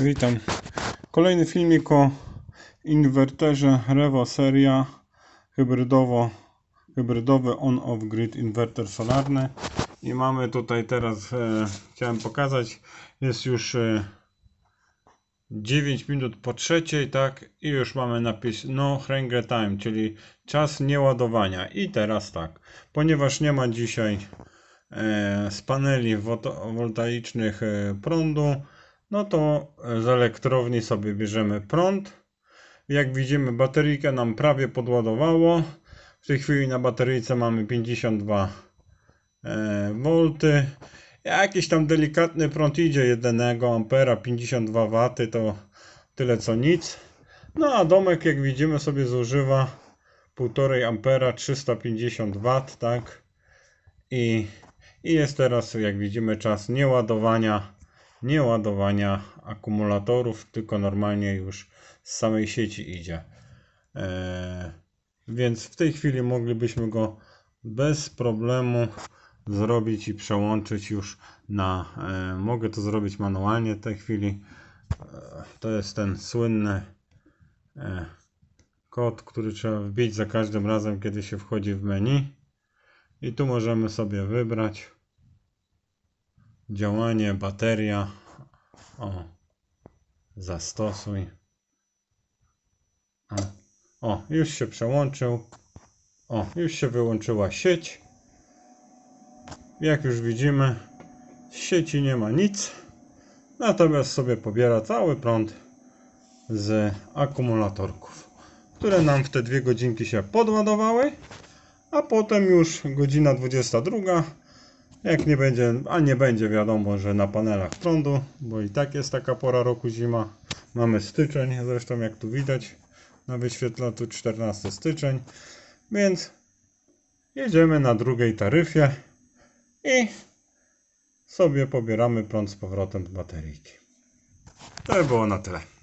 Witam. Kolejny filmik o inwerterze Revo Seria hybrydowo, hybrydowy on-off grid inwerter solarny. I mamy tutaj teraz e, chciałem pokazać jest już e, 9 minut po trzeciej tak? I już mamy napis no hangre time czyli czas nieładowania. I teraz tak ponieważ nie ma dzisiaj e, z paneli fotowoltaicznych e, prądu no to z elektrowni sobie bierzemy prąd. Jak widzimy, bateryjkę nam prawie podładowało. W tej chwili na bateryjce mamy 52 e, V. Jakiś tam delikatny prąd idzie 1 ampera, 52 W to tyle co nic. No a domek jak widzimy sobie zużywa 1,5 ampera, 350 W, tak? I, I jest teraz jak widzimy czas nieładowania nie ładowania akumulatorów, tylko normalnie już z samej sieci idzie. Eee, więc w tej chwili moglibyśmy go bez problemu zrobić i przełączyć już na. E, mogę to zrobić manualnie w tej chwili. E, to jest ten słynny e, kod, który trzeba wbić za każdym razem, kiedy się wchodzi w menu. I tu możemy sobie wybrać działanie, bateria. O, zastosuj. O, już się przełączył. O, już się wyłączyła sieć. Jak już widzimy, z sieci nie ma nic. Natomiast sobie pobiera cały prąd z akumulatorków, które nam w te dwie godzinki się podładowały. A potem już godzina 22 jak nie będzie, a nie będzie wiadomo, że na panelach prądu, bo i tak jest taka pora roku zima. Mamy styczeń, zresztą jak tu widać na wyświetlaczu 14 styczeń. Więc jedziemy na drugiej taryfie i sobie pobieramy prąd z powrotem z bateryjki. To by było na tyle.